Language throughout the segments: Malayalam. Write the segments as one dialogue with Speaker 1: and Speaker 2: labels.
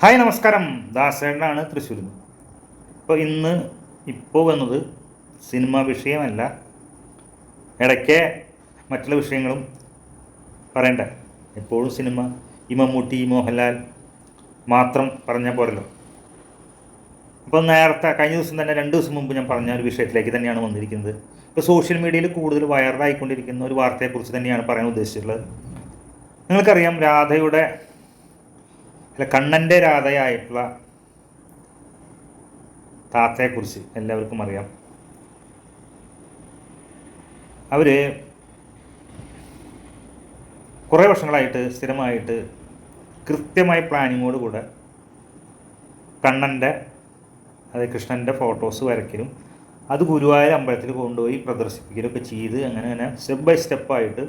Speaker 1: ഹായ് നമസ്കാരം. ദാസേട്ടനാണ് തൃശ്ശൂരിൽ നിന്ന്. അപ്പോൾ ഇന്ന് ഇപ്പോൾ വന്നത് സിനിമ വിഷയമല്ല. ഇടയ്ക്ക് മറ്റുള്ള വിഷയങ്ങളും പറയണ്ട. എപ്പോഴും സിനിമ ഈ മമ്മൂട്ടി മോഹൻലാൽ മാത്രം പറഞ്ഞ പോരല്ലോ. അപ്പോൾ നേരത്തെ കഴിഞ്ഞ ദിവസം തന്നെ രണ്ട് ദിവസം മുമ്പ് ഞാൻ പറഞ്ഞ ഒരു വിഷയത്തിലേക്ക് തന്നെയാണ് വന്നിരിക്കുന്നത്. ഇപ്പോൾ സോഷ്യൽ മീഡിയയിൽ കൂടുതൽ വൈറലായിക്കൊണ്ടിരിക്കുന്ന ഒരു വാർത്തയെക്കുറിച്ച് തന്നെയാണ് പറയാൻ ഉദ്ദേശിച്ചിട്ടുള്ളത്. നിങ്ങൾക്കറിയാം രാധയുടെ അല്ല കണ്ണന്റെ രാധയായിട്ടുള്ള താത്തയെക്കുറിച്ച് എല്ലാവർക്കും അറിയാം. അവർ കുറേ വർഷങ്ങളായിട്ട് സ്ഥിരമായിട്ട് കൃത്യമായി പ്ലാനിങ്ങോട് കൂടെ കണ്ണന്റെ അതായത് കൃഷ്ണന്റെ ഫോട്ടോസ് വരയ്ക്കലും അത് ഗുരുവായൂർ അമ്പലത്തിൽ കൊണ്ടുപോയി പ്രദർശിപ്പിക്കലൊക്കെ ചെയ്ത് അങ്ങനെ അങ്ങനെ സ്റ്റെപ്പ് ബൈ സ്റ്റെപ്പായിട്ട്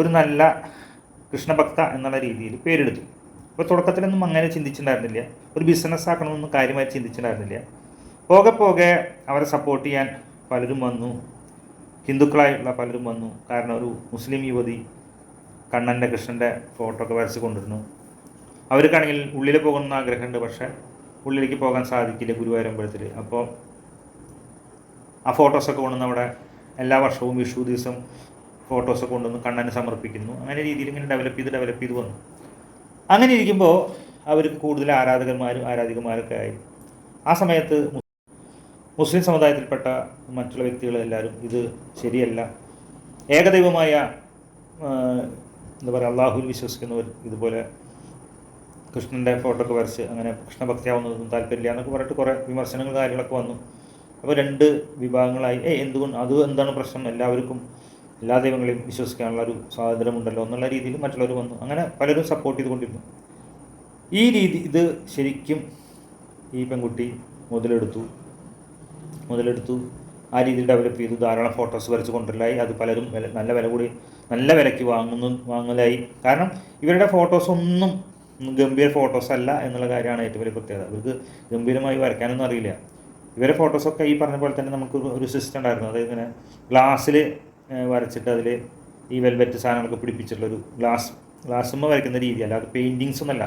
Speaker 1: ഒരു നല്ല കൃഷ്ണഭക്ത എന്നുള്ള രീതിയിൽ പേരെടുത്തു. അപ്പോൾ തുടക്കത്തിലൊന്നും അങ്ങനെ ചിന്തിച്ചിട്ടുണ്ടായിരുന്നില്ല. ഒരു ബിസിനസ് ആക്കണമെന്നൊന്നും കാര്യമായി ചിന്തിച്ചിട്ടുണ്ടായിരുന്നില്ല. പോകെ പോകെ അവരെ സപ്പോർട്ട് ചെയ്യാൻ പലരും വന്നു. ഹിന്ദുക്കളായിട്ടുള്ള പലരും വന്നു. കാരണം ഒരു മുസ്ലിം യുവതി കണ്ണന്റെ കൃഷ്ണന്റെ ഫോട്ടോ ഒക്കെ വരച്ച് കൊണ്ടിരുന്നു അവർക്കാണെങ്കിൽ ഉള്ളിൽ പോകണമെന്ന് ആഗ്രഹമുണ്ട്. പക്ഷേ ഉള്ളിലേക്ക് പോകാൻ സാധിക്കില്ല ഗുരുവായൂരമ്പലത്തിൽ അപ്പോൾ ആ ഫോട്ടോസൊക്കെ കൊണ്ടുവന്ന് അവിടെ എല്ലാ വർഷവും വിഷു ദിവസം ഫോട്ടോസൊക്കെ കൊണ്ടുവന്ന് കണ്ണന് സമർപ്പിക്കുന്നു. അങ്ങനെ രീതിയിൽ ഇങ്ങനെ ഡെവലപ്പ് ചെയ്ത് ഡെവലപ്പ് ചെയ്ത് വന്നു. അങ്ങനെ ഇരിക്കുമ്പോൾ അവർക്ക് കൂടുതൽ ആരാധകന്മാരും ആരാധികമാരൊക്കെ ആയി. ആ സമയത്ത് മുസ്ലിം സമുദായത്തിൽപ്പെട്ട മറ്റുള്ള വ്യക്തികളെല്ലാവരും ഇത് ശരിയല്ല. ഏകദൈവമായ എന്താ പറയുക അള്ളാഹുവിൽ വിശ്വസിക്കുന്നവർ ഇതുപോലെ കൃഷ്ണന്റെ ഫോട്ടോ ഒക്കെ വരച്ച് അങ്ങനെ കൃഷ്ണഭക്തിയാവുന്നതൊന്നും താല്പര്യമില്ല എന്നൊക്കെ പറഞ്ഞിട്ട് കുറേ വിമർശനങ്ങൾ കാര്യങ്ങളൊക്കെ വന്നു. അപ്പോൾ രണ്ട് വിഭാഗങ്ങളായി. ഏ എന്തുകൊണ്ട്? അത് എന്താണ് പ്രശ്നം? എല്ലാവർക്കും എല്ലാ ദൈവങ്ങളെയും വിശ്വസിക്കാനുള്ള ഒരു സ്വാതന്ത്ര്യമുണ്ടല്ലോ എന്നുള്ള രീതിയിൽ മറ്റുള്ളവർ വന്നു. അങ്ങനെ പലരും സപ്പോർട്ട് ചെയ്തുകൊണ്ടിരുന്നു. ഈ രീതി ഇത് ശരിക്കും ഈ പെൺകുട്ടി മുതലെടുത്തു. മുതലെടുത്തു. ആ രീതിയിൽ ഡെവലപ്പ് ചെയ്തു. ധാരാളം ഫോട്ടോസ് വരച്ച് കൊണ്ടുവരലായി. അത് പലരും നല്ല വില കൂടി നല്ല വിലയ്ക്ക് വാങ്ങുന്നു വാങ്ങലായി. കാരണം ഇവരുടെ ഫോട്ടോസ് ഒന്നും ഗംഭീര ഫോട്ടോസ് അല്ല എന്നുള്ള കാര്യമാണ് ഏറ്റവും വലിയ പ്രത്യേകത. ഇവർക്ക് ഗംഭീരമായി വരയ്ക്കാനൊന്നും അറിയില്ല. ഇവരെ ഫോട്ടോസൊക്കെ ഈ പറഞ്ഞ പോലെ തന്നെ നമുക്ക് ഒരു സിസ്റ്റം ഉണ്ടായിരുന്നു. അതായത് ഇങ്ങനെ ഗ്ലാസ്സിൽ വരച്ചിട്ട് അതിൽ ഈ വെൽവെറ്റ് സാധനങ്ങളൊക്കെ പിടിപ്പിച്ചിട്ടുള്ളൊരു ഗ്ലാസ് ഗ്ലാസ്സുമ്പോൾ വരയ്ക്കുന്ന രീതി അല്ലാതെ പെയിന്റിങ്സ് ഒന്നല്ല.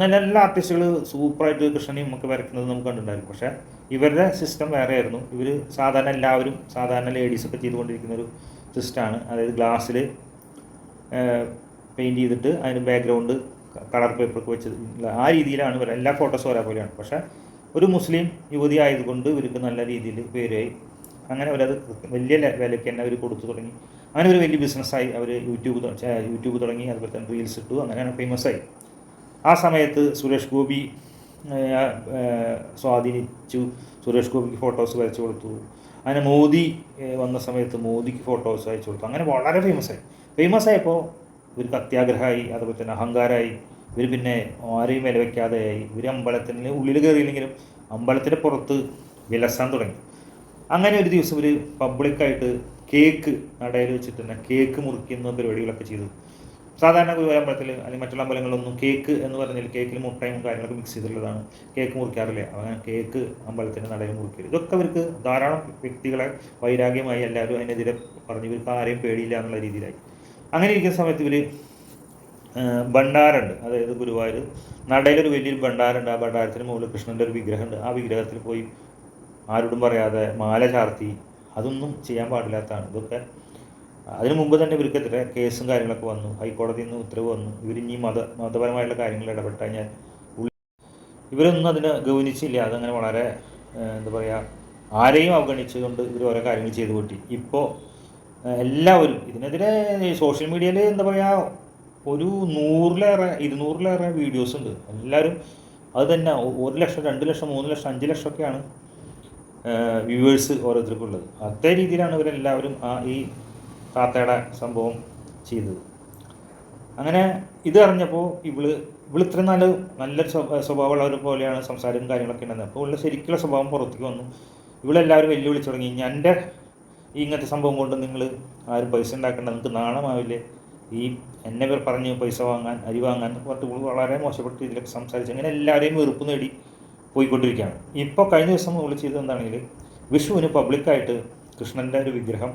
Speaker 1: നല്ല എല്ലാ ആർട്ടിസ്റ്റുകൾ സൂപ്പറായിട്ട് കൃഷ്ണനെയും ഒക്കെ വരയ്ക്കുന്നത് നമുക്ക് കണ്ടിട്ടുണ്ടായിരുന്നു. പക്ഷേ ഇവരുടെ സിസ്റ്റം വേറെ ആയിരുന്നു ഇവർ സാധാരണ എല്ലാവരും സാധാരണ ലേഡീസൊക്കെ ചെയ്തുകൊണ്ടിരിക്കുന്ന ഒരു സിസ്റ്റമാണ് അതായത് ഗ്ലാസ്സിൽ പെയിന്റ് ചെയ്തിട്ട് അതിന് ബാക്ക്ഗ്രൗണ്ട് കളർ പേപ്പറൊക്കെ വെച്ച് ആ രീതിയിലാണ് ഇവർ എല്ലാ ഫോട്ടോസും ഒരേപോലെയാണ്. പക്ഷേ ഒരു മുസ്ലിം യുവതി ആയതുകൊണ്ട് ഇവർക്ക് നല്ല രീതിയിൽ പേരായി അങ്ങനെ അവരത് വലിയ വിലയ്ക്ക് തന്നെ അവർ കൊടുത്തു തുടങ്ങി. അങ്ങനെ ഒരു വലിയ ബിസിനസ്സായി അവർ യൂട്യൂബ് യൂട്യൂബ് തുടങ്ങി. അതുപോലെ തന്നെ റീൽസ് ഇട്ടു. അങ്ങനെ ഫേമസ് ആയി. ആ സമയത്ത് സുരേഷ് ഗോപി സ്വാധീനിച്ചു. സുരേഷ് ഗോപിക്ക് ഫോട്ടോസ് വരച്ചു കൊടുത്തു. അങ്ങനെ മോദി വന്ന സമയത്ത് മോദിക്ക് ഫോട്ടോസ് അയച്ചു കൊടുത്തു. അങ്ങനെ വളരെ ഫേമസ് ആയി. ഫേമസ് ആയപ്പോൾ ഇവർക്ക് അത്യാഗ്രഹമായി അതുപോലെ തന്നെ അഹങ്കാരമായി. ഇവർ പിന്നെ ആരെയും വില വയ്ക്കാതെയായി ഇവർ അമ്പലത്തിന് ഉള്ളിൽ കയറിയില്ലെങ്കിലും അമ്പലത്തിന്റെ പുറത്ത് വിലസാൻ തുടങ്ങി. അങ്ങനെ ഒരു ദിവസം ഒരു പബ്ലിക്കായിട്ട് കേക്ക് നടയിൽ വെച്ചിട്ട് തന്നെ കേക്ക് മുറിക്കുന്ന പരിപാടികളൊക്കെ ചെയ്തു. സാധാരണ ഗുരുവായൂർ അമ്പലത്തിൽ അല്ലെങ്കിൽ മറ്റുള്ള അമ്പലങ്ങളിലൊന്നും കേക്ക് എന്ന് പറഞ്ഞാൽ കേക്കിൽ മുട്ടയും കാര്യങ്ങളൊക്കെ മിക്സ് ചെയ്തിട്ടുള്ളതാണ്. കേക്ക് മുറിക്കാറില്ല. അങ്ങനെ കേക്ക് അമ്പലത്തിന്റെ നടയിൽ മുറിക്കരുത് ഇതൊക്കെ അവർക്ക് ധാരാളം വ്യക്തികളെ വൈരാഗ്യമായി എല്ലാവരും അതിനെതിരെ പറഞ്ഞു. ഇവർക്ക് ആരെയും പേടിയില്ല എന്നുള്ള രീതിയിലായി. അങ്ങനെ ഇരിക്കുന്ന സമയത്ത് ഇവർ ഭണ്ഡാരുണ്ട്. അതായത് ഗുരുവായൂർ നടയിലൊരു വലിയൊരു ഭണ്ഡാരുണ്ട്. ആ ഭണ്ഡാരത്തിന് മുകളിൽ കൃഷ്ണന്റെ ഒരു വിഗ്രഹമുണ്ട് ആ വിഗ്രഹത്തിൽ പോയി ആരോടും പറയാതെ മാല ചാർത്തി അതൊന്നും ചെയ്യാൻ പാടില്ലാത്തതാണ്. ഇതൊക്കെ അതിനു മുമ്പ് തന്നെ ഇവർക്കെതിരെ കേസും കാര്യങ്ങളൊക്കെ വന്നു. ഹൈക്കോടതിയിൽ നിന്ന് ഉത്തരവ് വന്നു. ഇവരിനി മത മതപരമായിട്ടുള്ള കാര്യങ്ങൾ ഇടപെട്ട് ഉള്ളി ഇവരൊന്നും അതിനെ ഗൗനിച്ചില്ല. അതങ്ങനെ വളരെ എന്താ പറയുക ആരെയും അവഗണിച്ചുകൊണ്ട് ഇവർ ഓരോ കാര്യങ്ങൾ ചെയ്തു കൂട്ടി. ഇപ്പോൾ എല്ലാവരും ഇതിനെതിരെ സോഷ്യൽ മീഡിയയിൽ എന്താ പറയുക ഒരു നൂറിലേറെ ഇരുന്നൂറിലേറെ വീഡിയോസ് ഉണ്ട്. എല്ലാവരും അത് തന്നെ. ഒരു ലക്ഷം രണ്ട് ലക്ഷം മൂന്ന് ലക്ഷം അഞ്ച് ലക്ഷമൊക്കെയാണ് വ്യൂവേഴ്സ് ഓരോരുത്തർക്കും ഉള്ളത് അതേ രീതിയിലാണ് ഇവരെല്ലാവരും ആ ഈ താത്തയുടെ സംഭവം ചെയ്തത്. അങ്ങനെ ഇത് അറിഞ്ഞപ്പോൾ ഇവൾ ഇവൾ ഇത്ര നല്ല നല്ലൊരു സ്വ- സ്വഭാവമുള്ളവർ പോലെയാണ് സംസാരവും കാര്യങ്ങളൊക്കെ ഉണ്ടെന്ന്. അപ്പോൾ ഉള്ള ശരിക്കുള്ള സ്വഭാവം പുറത്തേക്ക് വന്നു. ഇവളെല്ലാവരും വെല്ലുവിളി തുടങ്ങി. എന്റെ ഇങ്ങനത്തെ സംഭവം കൊണ്ട് നിങ്ങൾ ആരും പൈസ ഉണ്ടാക്കേണ്ട നിങ്ങൾക്ക് നാണമാവില്ലേ? ഈ എന്നെ പറഞ്ഞ് പൈസ വാങ്ങാൻ അരി വാങ്ങാൻ പറഞ്ഞിട്ട് വളരെ മോശപ്പെട്ട രീതിയിലൊക്കെ സംസാരിച്ച്. അങ്ങനെ എല്ലാവരെയും വെറുപ്പ് നേടി. പോയിക്കൊണ്ടിരിക്കുകയാണ്. ഇപ്പോൾ കഴിഞ്ഞ ദിവസം നമ്മൾ ചെയ്തത് എന്താണെങ്കിൽ വിഷുവിന് പബ്ലിക്കായിട്ട് കൃഷ്ണന്റെ ഒരു വിഗ്രഹം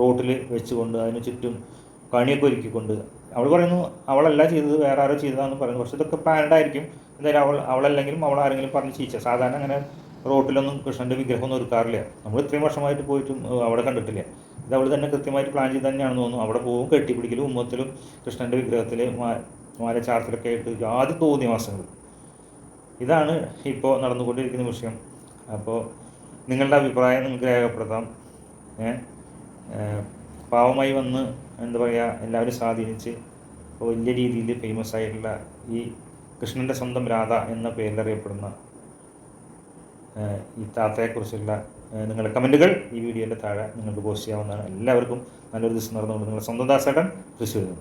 Speaker 1: റോഡിൽ വെച്ചുകൊണ്ട് അതിന് ചുറ്റും കണിയൊക്കെ ഒരുക്കിക്കൊണ്ട് അവൾ പറയുന്നു അവളല്ല ചെയ്തത് വേറെ ആരോ ചെയ്തതാണെന്ന് പറയുന്നു. പക്ഷേ ഇതൊക്കെ പ്ലാൻഡ് ആയിരിക്കും. എന്തായാലും അവൾ അവളല്ലെങ്കിലും അവൾ ആരെങ്കിലും പറഞ്ഞ് ചീച്ച. സാധാരണ അങ്ങനെ റോട്ടിലൊന്നും കൃഷ്ണന്റെ വിഗ്രഹമൊന്നും ഒരുക്കാറില്ല. നമ്മൾ ഇത്രയും വർഷമായിട്ട് പോയിട്ടും അവിടെ കണ്ടിട്ടില്ല. ഇത് അവൾ തന്നെ കൃത്യമായിട്ട് പ്ലാൻ ചെയ്ത് തന്നെയാണെന്ന് തോന്നുന്നു. അവിടെ പോകും കെട്ടിപ്പിടിക്കലും ഉമ്മത്തിലും കൃഷ്ണന്റെ വിഗ്രഹത്തിൽ മാല ചാർത്തിലൊക്കെ ആയിട്ട് ആദ്യം തോന്നിയ മാസങ്ങൾ ഇതാണ് ഇപ്പോൾ നടന്നുകൊണ്ടിരിക്കുന്ന വിഷയം. അപ്പോൾ നിങ്ങളുടെ അഭിപ്രായം നിങ്ങൾക്ക് രേഖപ്പെടുത്താം. പാവമായി വന്ന് എന്താ പറയുക എല്ലാവരും സ്വാധീനിച്ച് ഇപ്പോൾ വലിയ രീതിയിൽ ഫേമസ് ആയിട്ടുള്ള ഈ കൃഷ്ണന്റെ സ്വന്തം രാധ എന്ന പേരിൽ അറിയപ്പെടുന്ന ഈ താത്തയെക്കുറിച്ചുള്ള നിങ്ങളുടെ കമന്റുകൾ ഈ വീഡിയോന്റെ താഴെ നിങ്ങൾക്ക് പോസ്റ്റ് ചെയ്യാവുന്നതാണ്. എല്ലാവർക്കും നല്ലൊരു ദിവസം നടന്നുകൊണ്ട് നിങ്ങളുടെ സ്വന്തം ദാസേട്ടൻ നിന്ന്.